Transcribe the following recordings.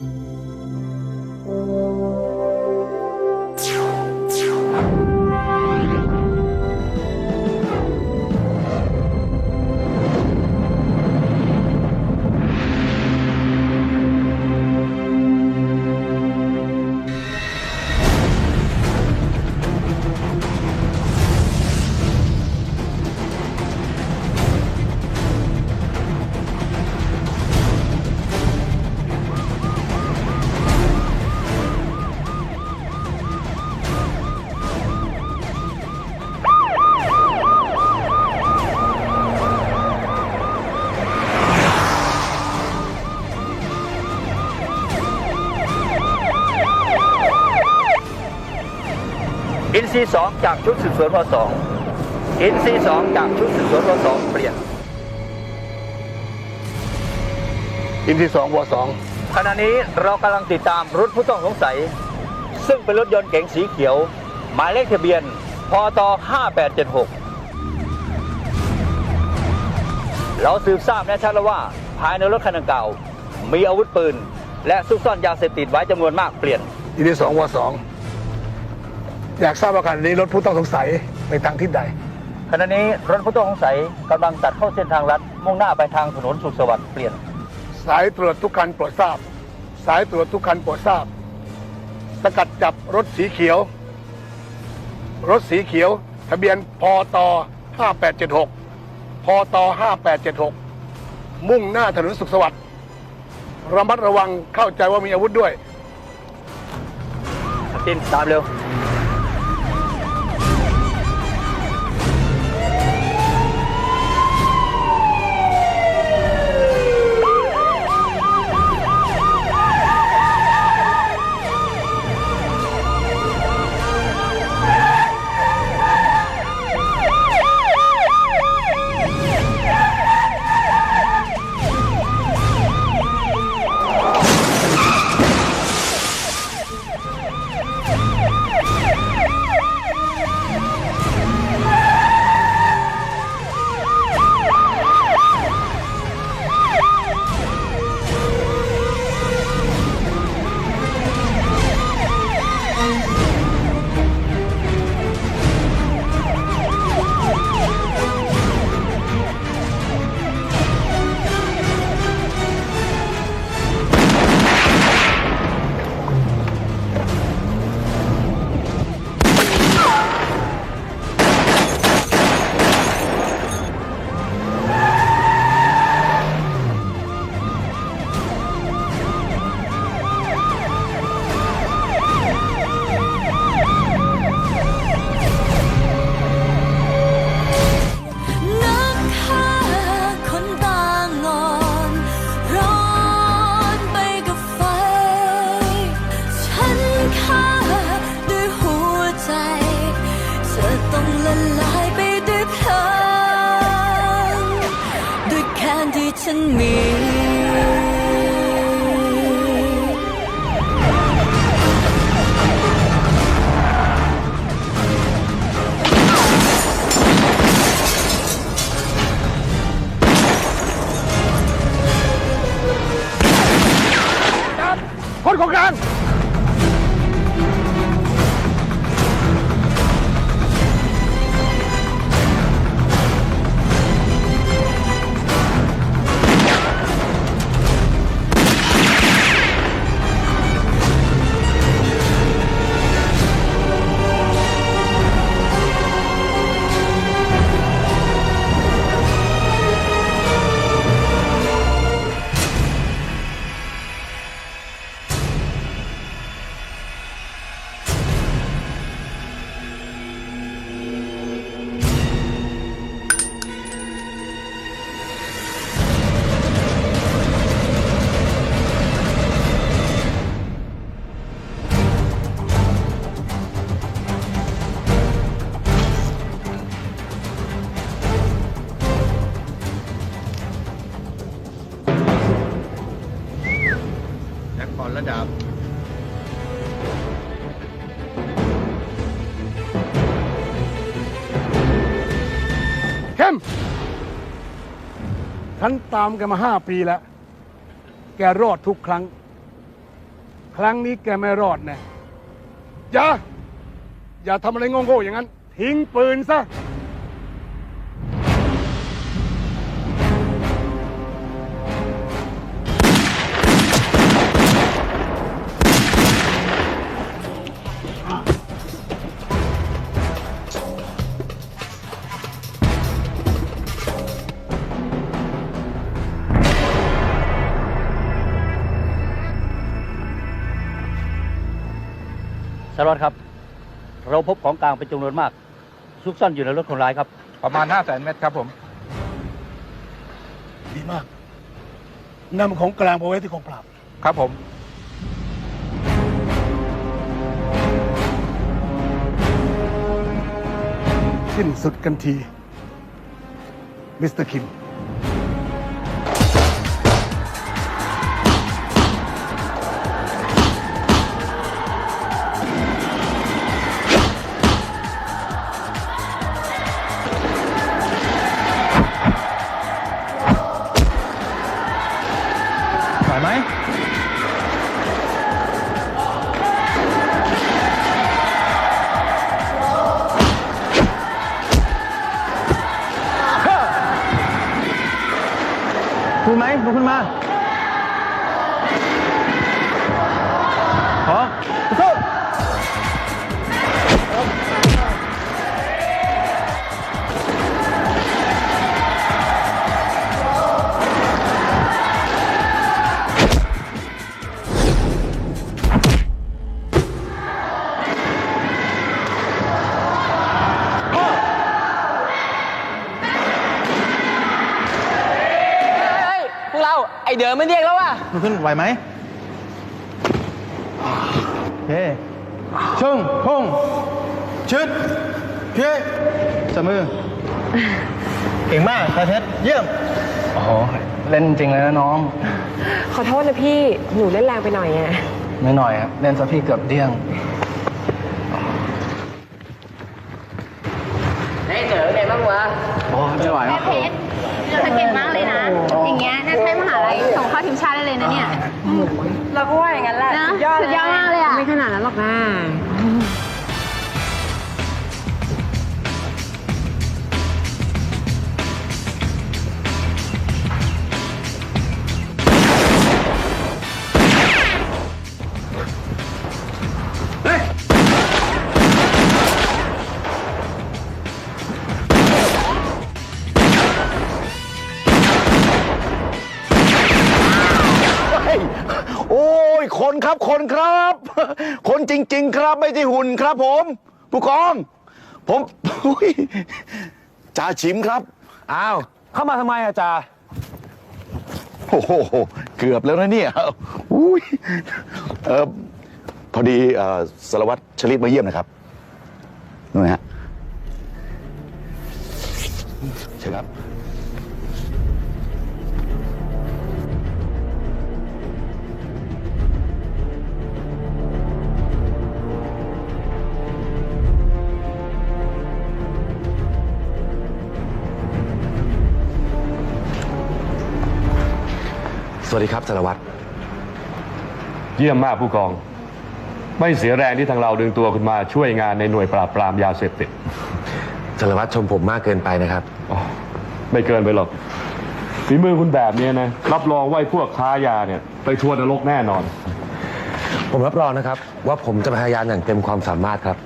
อิ ซีสองจากชุดสืบสวนวสองอินซีสองจากชุดสืบสวนวสองเปลี่ยนอินทีสองวสองขณะนี้เรากำลังติดตามรถผู้ต้องสงสัย ซึ่งเป็นรถยนต์เก๋งสีเขียว หมายเลขทะเบียนพต5876 เราสืบทราบแน่ชัดแล้วว่า ภายในรถคันดังกล่าวมีอาวุธปืน และซุกซ่อนยาเสพติดไว้จำนวนมากเปลี่ยนอินทีสองวสอง อยากทราบว่าขณะนี้รถผู้ต้องสงสัยไปทางทิศใด ขณะนี้รถผู้ต้องสงสัยกำลังตัดเข้าเส้นทางลัดมุ่งหน้าไปทางถนนสุขสวัสดิ์เปลี่ยน สายตรวจทุกคันโปรดทราบ สายตรวจทุกคันโปรดทราบ สกัดจับรถสีเขียว รถสีเขียว ทะเบียนพต5876พต5876 มุ่งหน้าถนนสุขสวัสดิ์ระมัดระวังเข้าใจว่ามีอาวุธด้วยตินตามเร็ว คนของกลาง อตระดับเข้มฉันตามแกมาห้าปีแล้ว แกรอดทุกครั้ง ครั้งนี้แกไม่รอดแน่อย่า อย่าทำอะไรโง่ๆอย่างนั้น ทิ้งปืนซะ เราพบของกลางเป็นจำนวนมาก ซุกซ่อนอยู่ในรถคนร้ายครับ ประมาณ 5 0 0 0 0 0 เมตรครับผม ดีมากนำของกลางไปไว้ที่กองปราบ ครับผม สิ้นสุดกันที มิสเตอร์คิม รียกแล้วว่ะลุกขึ้นไหวไหมโอเคชึ่งพุ่งชึดโอเคจับมือ เก่งมากคาเทสเยี่ยมโอ้โหเล่นจริงเลยนะน้อง ขอโทษนะพี่ หนูเล่นแรงไปหน่อยไงไม่หน่อยครับเล่นซะพี่เกือบเดี้ยง ไอเดิมไงบ้างวะ โอ้ไม่ไหวครับ เพชรเราเก่งมากเลยนะ อย่างเงี้ยน่าใช้มหาลัยส่งเข้าทีมชาติได้เลยนะเนี่ย เราก็ว่าอย่างนั้นแหละ นะ สุดยอดสุดยอดมากเลยอะไม่ขนาดนั้นหรอกนะ คนครับคนครับ คนจริง ๆ ครับไม่ใช่หุ่นครับ ผม ผู้กอง ผมอุ๊ยจ่าชิมครับ อ้าว เข้ามาทำไมอาจาโอ้โหเกือบแล้วนะเนี่ยอุ้ยเออพอดีเอ่อสารวัตรชลิดมาเยี่ยมนะครับนู่นนะฮะใช่ครับ วัสดีครับสารวัตร เยี่ยมมากผู้กอง ไม่เสียแรงที่ทางเราดึงตัวคุณมาช่วยงานในหน่วยปราบปรามยาเสพติดสารวัตรชมผมมากเกินไปนะครับ อ๋อไม่เกินไปหรอกฝีมือคุณแบบนี้นะ รับรองว่าไอ้พวกค้ายาเนี่ย ไปทัวร์นรกแน่นอน ผมรับรองนะครับ ว่าผมจะพยายามอย่างเต็มความสามารถครับ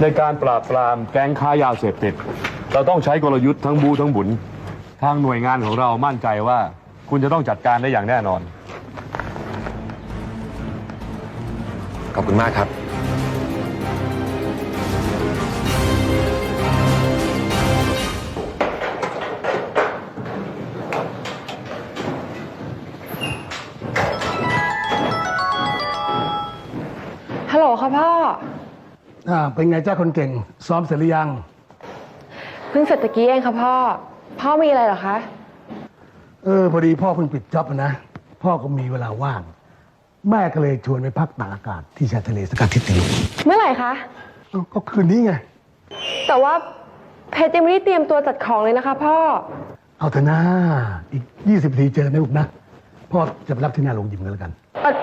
ในการปราบปรามแก๊งค้ายาเสพติด เราต้องใช้กลยุทธ์ทั้งบูทั้งบุญ ทางหน่วยงานของเรามั่นใจว่า คุณจะต้องจัดการได้อย่างแน่นอน ขอบคุณมากครับ ฮัลโหลค่ะพ่อ อ่าเป็นไงจ้าคนเก่ง ซ้อมเสร็จหรือยัง เพิ่งเสร็จตะกี้เองค่ะพ่อ พ่อมีอะไรเหรอคะ เออพอดีพ่อเพิ่งปิดจ็อบอะนะ พ่อก็มีเวลาว่าง แม่ก็เลยชวนไปพักตากอากาศที่ชายทะเลสกัดทิศตะลุกเมื่อไหร่คะ เอ้าก็คืนนี้ไง แต่ว่าเพชรยังไม่ได้เตรียมตัวจัดของเลยนะคะ พ่อ เอาเถอะนะอีก 20นาทีเจอนะลูกนะ พ่อจะไปรับที่หน้าโรงยิมกันแล้วกัน เอ่อ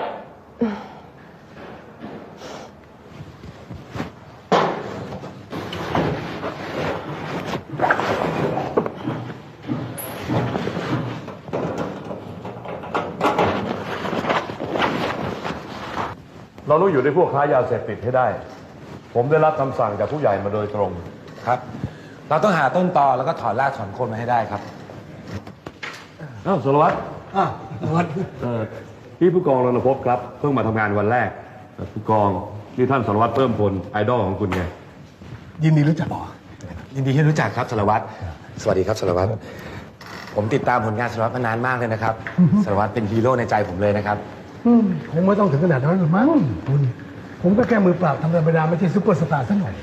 เราต้องอยู่ในพวกค้ายาเสพติดให้ได้ ผมได้รับคำสั่งจากผู้ใหญ่มาโดยตรง ครับ เราต้องหาต้นตอแล้วก็ถอนรากถอนโคนมาให้ได้ครับ อ้าวสารวัตรอะวัดเอ่อพี่ผู้กองรณพบครับ เพิ่งมาทำงานวันแรกเอ่อผู้กองนี่ท่านสารวัตรเพิ่มพลไอดอลของคุณไง ยินดีรู้จักอ๋อยินดีที่รู้จักครับสารวัตร สวัสดีครับสารวัตร ผมติดตามผลงานสารวัตรมานานมากเลยนะครับ สารวัตรเป็นฮีโร่ในใจผมเลยนะครับอืม คงไม่ต้องถึงขนาดนั้นหรอกมั้งคุณผมก็แค่มือเปล่าทำธรรมดาไม่ใช่ซุปเปอร์สตาร์ซะหน่อย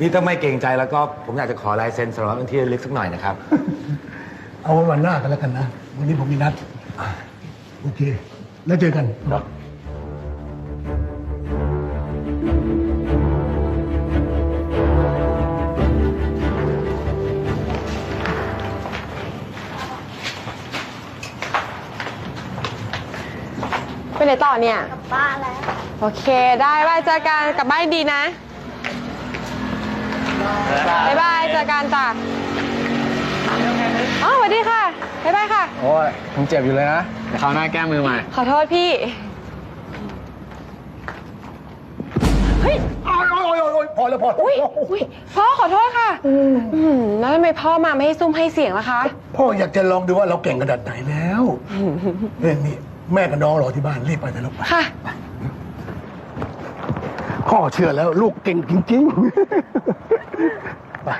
นี่ถ้าไม่เกรงใจแล้วก็ผมอยากจะขอลายเซ็นสารวัตรเป็นที่ระลึกสักหน่อยนะครับ เอาไว้วันหน้ากันแล้วกันนะ วันนี้ผมมีนัด โอเค แล้วเจอกันครับ ไปไหนต่อเนี่ยบ้านแล้ว โอเค ได้บายเจอกันกลับบ้านดีนะบายบายเจอกันจ้ะอ๋อสวัสดีค่ะบายบายค่ะ โอ้ยผมเจ็บอยู่เลยนะเดี๋ยวคราวหน้าแก้มือใหม่ ขอโทษพี่พอแล้วพออุ้ยอุ้ยพ่อขอโทษค่ะ อืมแล้วทำไมพ่อมาไม่ให้ซุ่มให้เสียงล่ะคะ พ่ออยากจะลองดูว่าเราเก่งขนาดไหนแล้วเรื่องนี้ แม่กับน้องรอที่บ้านรีบไปแต่ลูกไปค่ะ พ่อเชื่อแล้วลูกเก่งจริงๆ ไป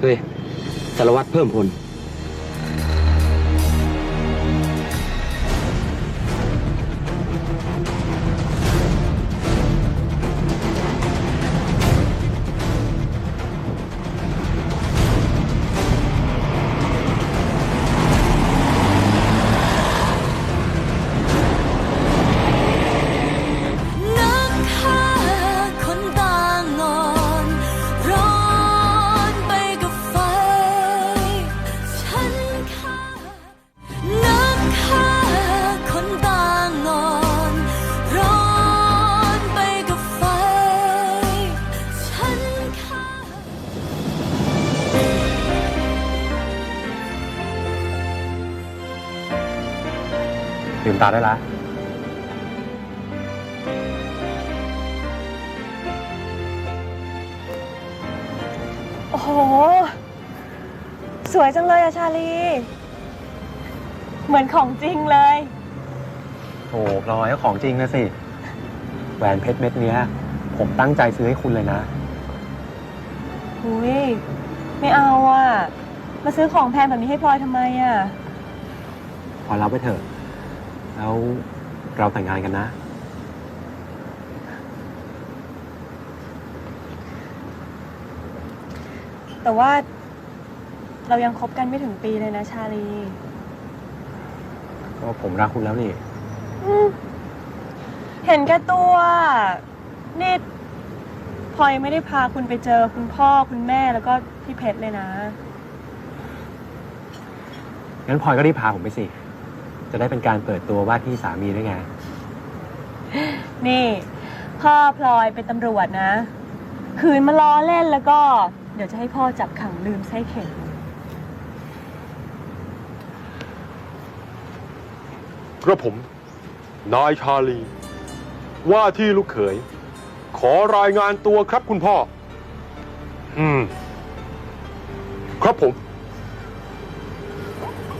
เฮ้ยสารวัตรเพิ่มพล ตาได้ละโอ้โห สวยจังเลยอะชาลี เหมือนของจริงเลย โอ้พลอยก็ของจริงนะสิ แหวนเพชรเม็ดเนี้ย ผมตั้งใจซื้อให้คุณเลยนะ อุ้ยไม่เอาอะมาซื้อของแพงแบบนี้ให้พลอยทำไมอะพอรับไปเถอะ แล้วเราแต่งงานกันนะ แต่ว่าเรายังคบกันไม่ถึงปีเลยนะ ชาลี ก็ผมรักคุณแล้วนี่ เห็นแก่ตัวนี่พลอยไม่ได้พาคุณไปเจอคุณพ่อคุณแม่แล้วก็พี่เพชรเลยนะ งั้นพลอยก็รีบพาผมไปสิ จะได้เป็นการเปิดตัวว่าที่สามีด้วยไง นี่ พ่อพลอยเป็นตำรวจนะ คืนมาล้อเล่นแล้วก็ เดี๋ยวจะให้พ่อจับขังลืมไส้เข็มกระผม นายชาลี ว่าที่ลูกเขย ขอรายงานตัวครับคุณพ่อ อืม ครับผม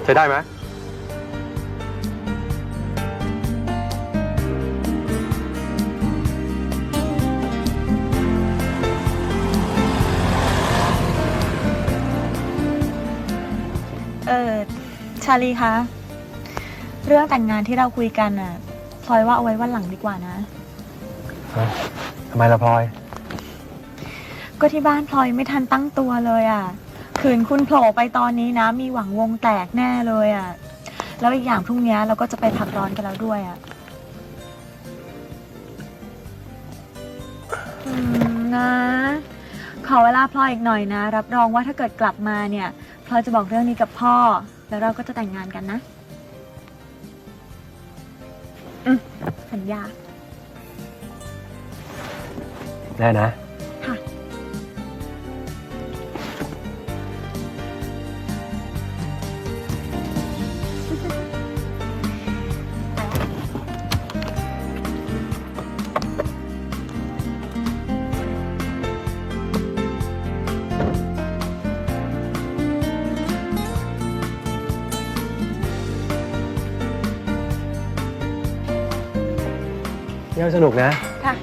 ใช้ได้ไหม ชาลีคะ เรื่องแต่งงานที่เราคุยกันน่ะพลอยว่าเอาไว้วันหลังดีกว่านะทำไมล่ะพลอย ก็ที่บ้านพลอยไม่ทันตั้งตัวเลยอะ ขืนคุณโผล่ไปตอนนี้นะ มีหวังวงแตกแน่เลยอะ แล้วอีกอย่างพรุ่งนี้เราก็จะไปพักร้อนกันแล้วด้วยอะอืมนะ ขอเวลาพลอยอีกหน่อยนะ รับรองว่าถ้าเกิดกลับมาเนี่ยพลอยจะบอกเรื่องนี้กับพ่อแล้วเราก็จะแต่งงานกันนะ อืมสัญญา ได้นะ สนุกนะ ค่ะ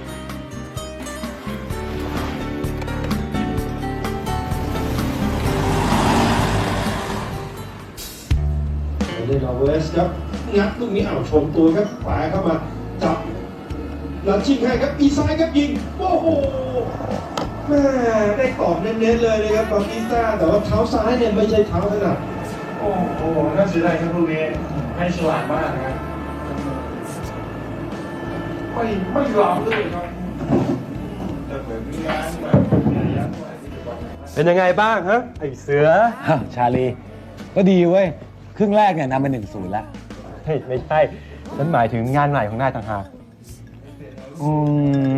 เดนอเวสครับงัดลูกนี้เอาชมตัวครับขวาเข้ามาจับแล้วชิงให้ครับอีซ้ายครับยิงโอ้โหแม่ได้ตอบเน้นๆเลยนะครับบาติสต้าแต่ว่าเท้าซ้ายเนี่ยไม่ใช่เท้าถนัดโอ้โหน่าเสียดายครับพวกนี้ให้ฉลาดมากนะครับ ไม่ไม่หลับเลยครับแต่เหมือนงานแบบเป็นยังไงบ้างฮะไอเสือชาลี ก็ดีเว้ย ครึ่งแรกเนี่ยนำไปหนึ่งศูนย์แล้วเฮ้ยไม่ใช่ฉันหมายถึงงานใหม่ของนายต่างหากอืม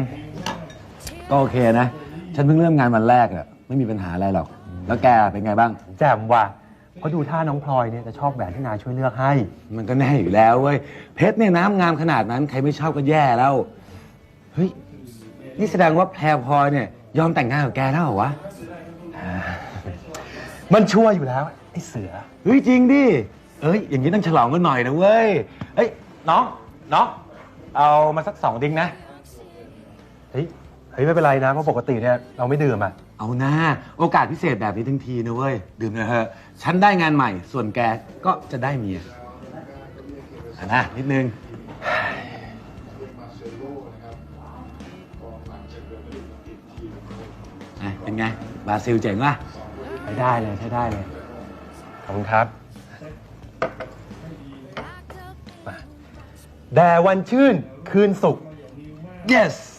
ก็โอเคนะ ฉันเพิ่งเริ่มงานวันแรกอะไม่มีปัญหาอะไรหรอก แล้วแกเป็นไงบ้าง แจ่มว่ะเพ ราะดูท่าน้องพลอยเนี่ยจะชอบแหวนที่นายช่วยเลือกให้ มันก็แน่อยู่แล้วเว้ย เพชรเนี่ยน้ำงามขนาดนั้นใครไม่ชอบก็แย่แล้ว เฮ้ย นี่แสดงว่าแพรพลอยเนี่ย ยอมแต่งงานกับแกแล้วเหรอวะ มันช่วยอยู่แล้วไอเสือ เฮ้ยจริงดิ เอ้ยอย่างนี้ต้องฉลองกันหน่อยนะเว้ยเฮ้ยน้องน้องเอามาสักสองดิ้งนะ เฮ้ยเฮ้ยไม่เป็นไรนะเพราะปกติเนี่ยเราไม่ดื่มอะ เอาหน้าโอกาสพิเศษแบบนี้ทั้งทีนะเว้ย ดื่มเลยเถอะฉันได้งานใหม่ ส่วนแกก็จะได้เมียอะนะนิดนึง อะเป็นไง บราซิลเจ๋งป่ะใช้ได้เลยใช้ได้เลย ขอบคุณครับมาแด่วันชื่นคืนสุข yes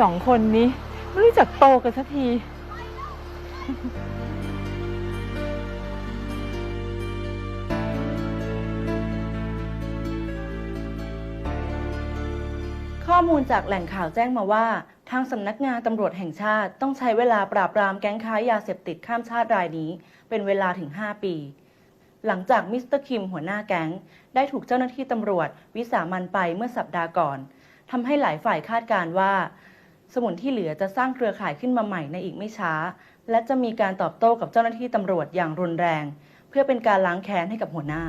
สองคนนี้ ไม่รู้จักโตกันสักทีข้อมูลจากแหล่งข่าวแจ้งมาว่า ทางสำนักงานตำรวจแห่งชาติต้องใช้เวลาปราบปรามแก๊งค้ายาเสพติดข้ามชาติรายนี้ เป็นเวลาถึง 5 ปี หลังจากมิสเตอร์คิมหัวหน้าแก๊ง ได้ถูกเจ้าหน้าที่ตำรวจ วิสามันไปเมื่อสัปดาห์ก่อนทำให้หลายฝ่ายคาดการณ์ว่า สมุนที่เหลือจะสร้างเครือข่ายขึ้นมาใหม่ในอีกไม่ช้า และจะมีการตอบโต้กับเจ้าหน้าที่ตำรวจอย่างรุนแรง เพื่อเป็นการล้างแค้นให้กับหัวหน้า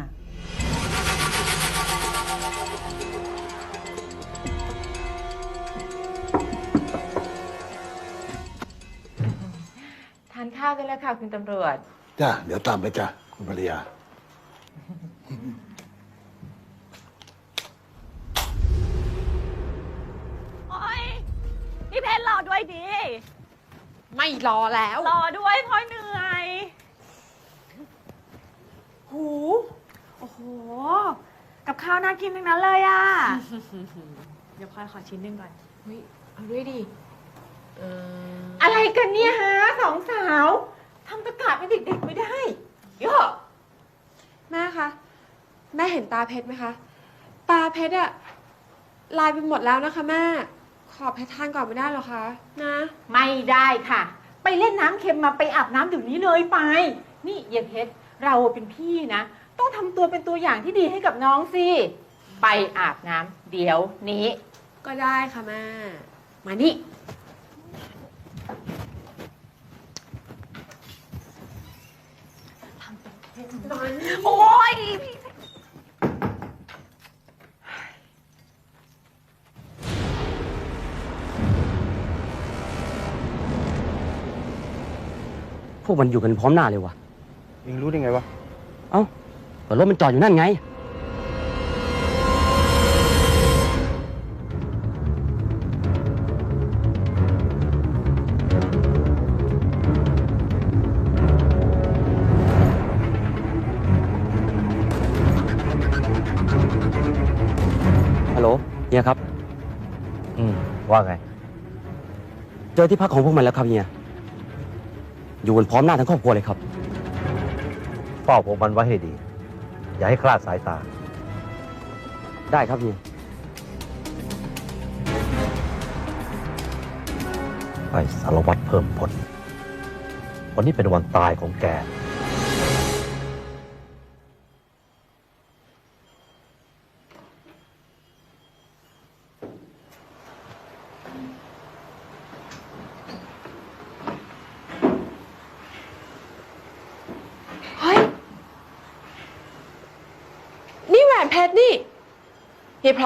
ทานข้าวกันแล้วค่ะคุณตำรวจ จ้าเดี๋ยวตามไปจ้าคุณภรรยา พี่เพชรรอด้วยดิ ไม่รอแล้ว รอด้วยพลอยเหนื่อย หู โอ้โห กับข้าวน่ากินทั้งนั้นเลยอะเดี๋ยวพลอยขอชิ้นหนึ่งก่อนเฮ้ยเอาด้วยดิเอออะไรกันเนี่ยฮะสองสาวทำตะกาดเป็นเด็กๆไม่ได้เยอะแม่คะ แม่เห็นตาเพชรไหมคะ ตาเพชรอะลายไปหมดแล้วนะคะแม่ ขอเพชรทานก่อนไม่ได้เหรอคะ นะ ไม่ได้ค่ะ ไปเล่นน้ำเค็มมาไปอาบน้ำเดี๋ยวนี้เลยไป นี่เยเพชรเราเป็นพี่นะ ต้องทำตัวเป็นตัวอย่างที่ดีให้กับน้องสิ ไปอาบน้ำเดี๋ยวนี้ ก็ได้ค่ะแม่ มานี่ โอ๊ย พวกมันอยู่กันพร้อมหน้าเลยวะเองรู้ได้ไงวะ เอ้าแต่รถมันจอดอยู่นั่นไง ฮัลโหลเฮียครับ อืมว่าไง เจอที่พักของพวกมันแล้วครับเฮีย อยู่กันพร้อมหน้าทั้งครอบครัวเลยครับ เฝ้าพวกมันไว้ให้ดี อย่าให้คลาดสายตา ได้ครับเฮียไอ้สารวัตรเพิ่มพลวันนี้เป็นวันตายของแก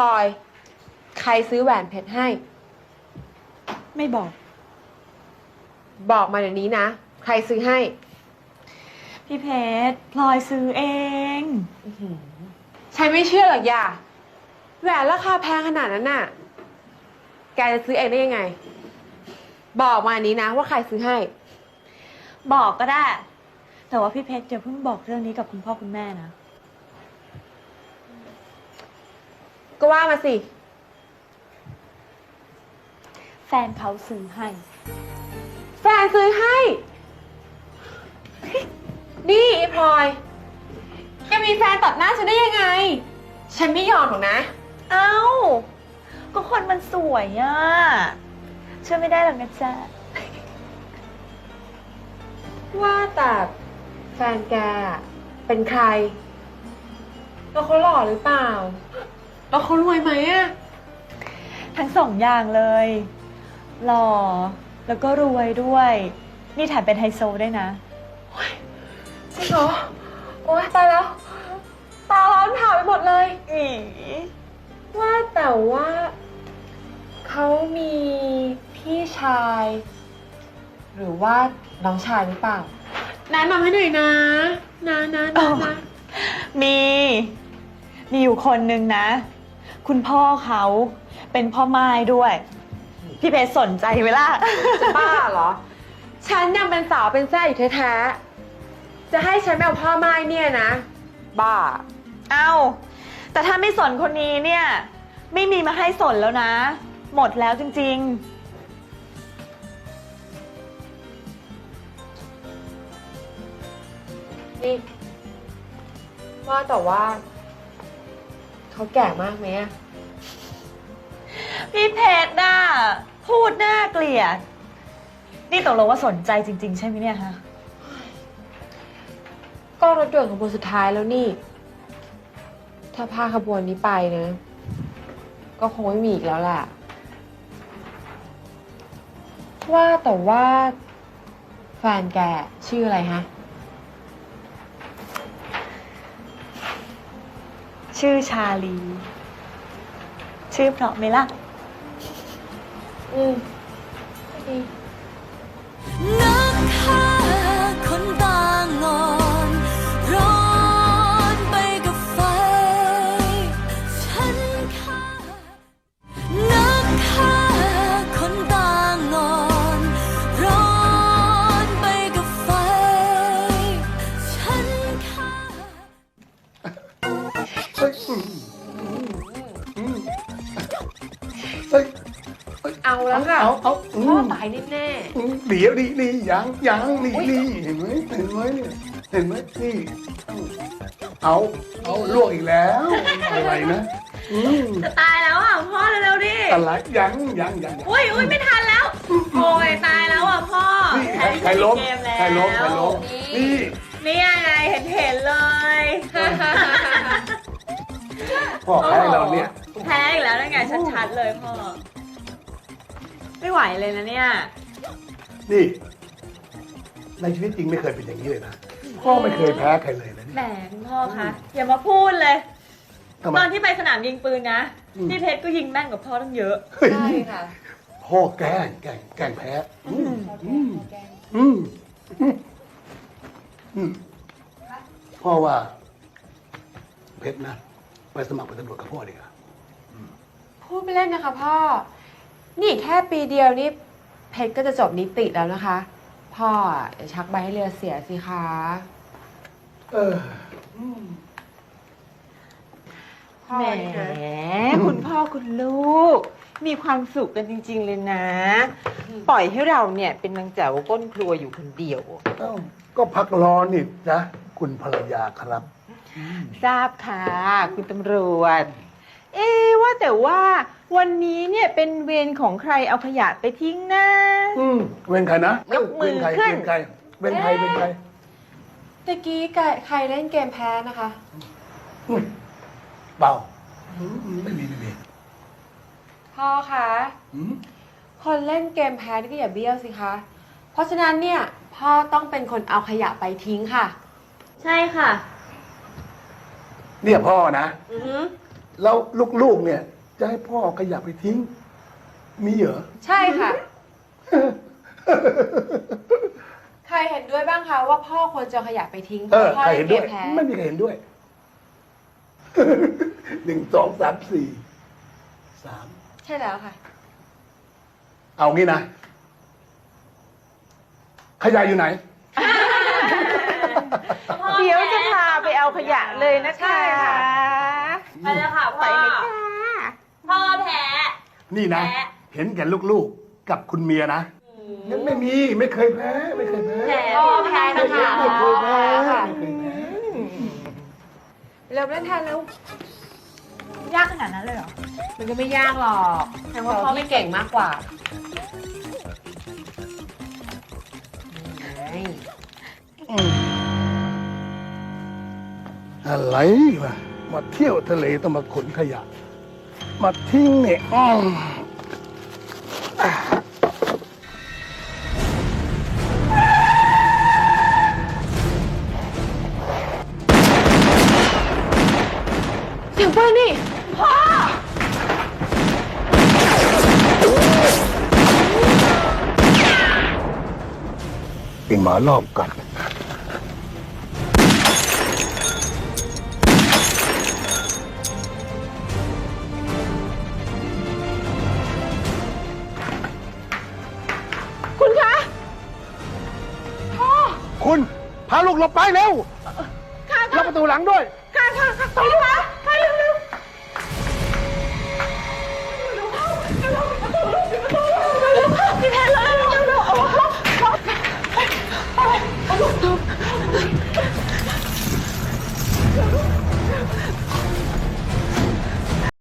ลอย ใครซื้อแหวนเพชรให้ ไม่บอก บอกมาเดี๋ยวนี้นะ ใครซื้อให้ พี่เพชรพลอยซื้อเองฉันไม่เชื่อหรอกอย่าแหวนราคาแพงขนาดนั้นน่ะ แกจะซื้อเองได้ยังไง บอกมาอันนี้นะ ว่าใครซื้อให้ บอกก็ได้ แต่ว่าพี่เพชรอย่าเพิ่งบอกเรื่องนี้กับคุณพ่อคุณแม่นะ ก็ว่ามาสิ แฟนเขาซื้อให้ แฟนซื้อให้ นี่ไอ้พลอย แกมีแฟนตัดหน้าฉันได้ยังไง ฉันไม่ยอมหรอกนะ เอ้า ก็คนมันสวยอะเชื่อไม่ได้หรอกนะจ๊ะ ว่าแต่แฟนแกเป็นใคร แล้วเขาหล่อหรือเปล่า แล้วเขารวยไหมอะทั้งสองอย่างเลย หล่อ แล้วก็รวยด้วย นี่แถมเป็นไฮโซด้วยนะ จริงเหรอ โอ๊ยตายแล้ว ตาร้อนผ่าไปหมดเลย อีว่าแต่ว่า เขามีพี่ชาย หรือว่าน้องชายหรือเปล่า แนะนำให้หน่อยนะ นะนะนะนะมี มีอยู่คนนึงนะ คุณพ่อเขาเป็นพ่อไม้ด้วย พี่เพชรสนใจไหมล่ะ จะบ้าเหรอ ฉันยังเป็นสาวเป็นแซ่อยู่แท้ๆ จะให้ฉันไปเอาพ่อไม้เนี่ยนะ บ้า เอ้า แต่ถ้าไม่สนคนนี้เนี่ย ไม่มีมาให้สนแล้วนะ หมดแล้วจริงนี่ว่าแต่ว่า เขาแก่มากไหมอะๆพี่เพชรน่ะพูดน่าเกลียด นี่ตกลงว่าสนใจจริง ๆ ใช่ไหมเนี่ยฮะ ก็รถด่วนขบวนสุดท้ายแล้วนี่ ถ้าพาขบวนนี้ไปนะ ก็คงไม่มีอีกแล้วแหละ ว่าแต่ว่า แฟนแกชื่ออะไรฮะ ชื่อชาลี ชื่อเพราะไหมล่ะ อืมดี เอาแล้วค่ะเอาเอาอืพ่อมตายแน่อืมเดี๋ยวนี่นี่ยังยังนี่นี่เห็นไหมเห็นไหมเนี่ยเห็นไหมนี่เอาเอาลวกอีกแล้วอะไรนะอืมจะตายแล้วอะพ่อเร็วๆดิอะไรยังยังยังยังอุ้ยอุ้ยไม่ทันแล้วโอ้ยตายแล้วอะพ่อนี่แพ้ใครล้มเกมแล้วใครล้มใครล้มนี่นี่ยังไงเห็นเห็นๆเลยพ่อแพ้เราเนี่ยแพ้อีกแล้วนั่นไงชัดๆเลยพ่อ ไม่ไหวเลยนะเนี่ย นี่ ในชีวิตจริงไม่เคยเป็นอย่างนี้เลยนะพ่อไม่เคยแพ้ใครเลยนะแหมคุณพ่อคะอย่ามาพูดเลย ทำไม ตอนที่ไปสนามยิงปืนนะอืม พี่เพชรก็ยิงแม่นกว่าพ่อตั้งเยอะ เฮ้ยๆใช่ค่ะพ่อแกล้งแกล้งแกล้งแพ้อืมอืมอืมอืมพ่อว่า เพชรนะ ไปสมัครเป็นตำรวจกับพ่อดีกว่าพูดไม่เล่นนะคะพ่อ นี่แค่ปีเดียวนี่เพชรก็จะจบนิติแล้วนะคะ พ่ออย่าชักใบให้เรือเสียสิคะ เออ พ่อแหมนี่นะคุณพ่อคุณลูก มีความสุขกันจริง ๆ เลยนะ ปล่อยให้เราเนี่ยเป็นนางแจ๋วก้นครัวอยู่คนเดียว เอ้าก็พักรอนี่นะ คุณภรรยาครับ ทราบค่ะ คุณตำรวจ เอ๊ะว่าแต่ว่า วันนี้เนี่ยเป็นเวรของใครเอาขยะไปทิ้งนะ อืมเว้นใครนะยกมือเว้นใครขึ้น เว้นใครเว้นใครเว้นใครตะกี้ใครเล่นเกมแพ้นะคะ อืมเปล่าอืมไม่มีไม่มีพ่อคะ อืมคนเล่นเกมแพ้นี่ก็อย่าเบี้ยวสิคะ เพราะฉะนั้นเนี่ยพ่อต้องเป็นคนเอาขยะไปทิ้งค่ะ ใช่ค่ะ เนี่ยพ่อนะ อือฮึแล้วลูกๆเนี่ย จะให้พ่อเอาขยะไปทิ้ง มีเหรอ ใช่ค่ะ ใครเห็นด้วยบ้างคะว่าพ่อควรจะเอาขยะไปทิ้งเออพ่อใครเล่เห็นนเกด้วยมแพ้ไม่มีใครเห็นด้วย หนึ่งสองสามสี่สาม ใช่แล้วค่ะ เอางี้นะ ขยะอยู่ไหน เดี๋ยวจะพาไปเอาขยะเลยนะใช่คะค่ะไปแล้วค่ะพ่อ ไปเลยค่ะ พ่อแพ้นี่นะแพ้เห็นแก่ลูกๆกับคุณเมียนะงั้นไม่มีไม่เคยแพ้ไม่เคยแพ้แพ้พ่อแพ้นะคะไม่เคยแพ้ค่ะไม่เคยแพ้เร็วเล่นแทนแล้ว ยากขนาดนั้นเลยเหรอ มันก็ไม่ยากหรอกแต่ว่าพ่อไม่เก่งมากกว่าอะไรวะมาเที่ยวทะเลต้องมาขนขยะ มาทิ้งเนี่ยอ้ออะเสียงปืนนี่ไอหมารอบกัด หลบไปเร็วค่ะล็อกประตูหลังด้วยค่ะค่ะค่ะไปดีกว่า